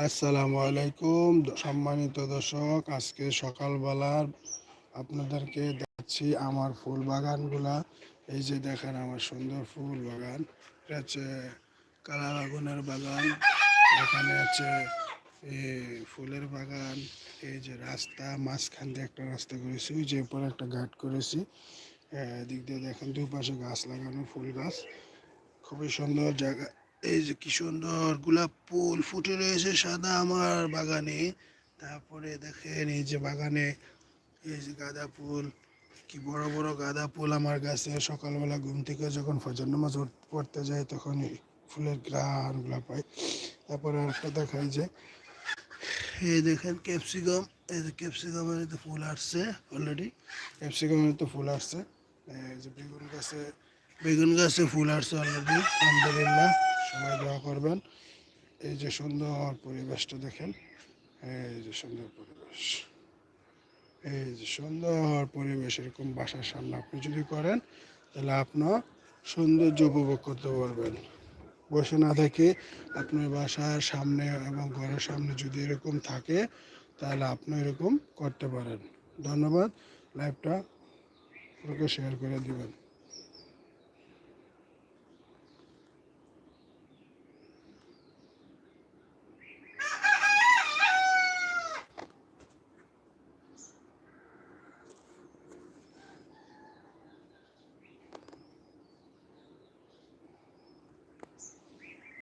আসসালামু আলাইকুম সম্মানিত দর্শক, আজকে সকালবেলার আপনাদেরকে দেখাচ্ছি আমার ফুল বাগানগুলা। এই যে দেখেন আমার সুন্দর ফুল বাগান, এটা হচ্ছে কালা বাগুনের বাগান, এখানে আছে ফুলের বাগান, এই যে রাস্তা, মাঝখান দিয়ে একটা রাস্তা করেছি, ওই যে উপরে একটা ঘাট করেছি। এদিক দিয়ে দেখেন দুপাশে গাছ লাগানো ফুল গাছ, খুবই সুন্দর জায়গা। এই যে কি সুন্দর গোলাপ ফুল ফুটে রয়েছে সাদা আমার বাগানে। তারপরে দেখেন এই যে বাগানে এই যে গাঁদা ফুল, কি বড় বড় গাঁদা ফুল আমার গাছে। সকালবেলা ঘুম থেকে যখন ফজর নামাজ পড়তে যাই তখন ফুলের গ্রানগুলো পাই। তারপরে আরেকটা দেখাই যে, এই দেখেন ক্যাপসিকাম, এই যে ক্যাপসিকামের তো ফুল আসছে অলরেডি ক্যাপসিকামের তো ফুল আসছে। এই যে বেগুন গাছে বেগুন গাছে ফুল আসছে অলরেডি আলহামদুলিল্লাহ। সবাই দোয়া করবেন। এই যে সুন্দর পরিবেশটা দেখেন। এই যে সুন্দর পরিবেশ। এই যে সুন্দর পরিবেশ, এরকম বাসার সামনে আপনি যদি করেন, তাহলে আপনার সৌন্দর্য উপভোগ করতে পারবেন। বসে না থেকে আপনার বাসার সামনে এবং ঘরের সামনে যদি এরকম থাকে, তাহলে আপনি এরকম করতে পারেন। ধন্যবাদ। লাইভটা শেয়ার করে দিবেন।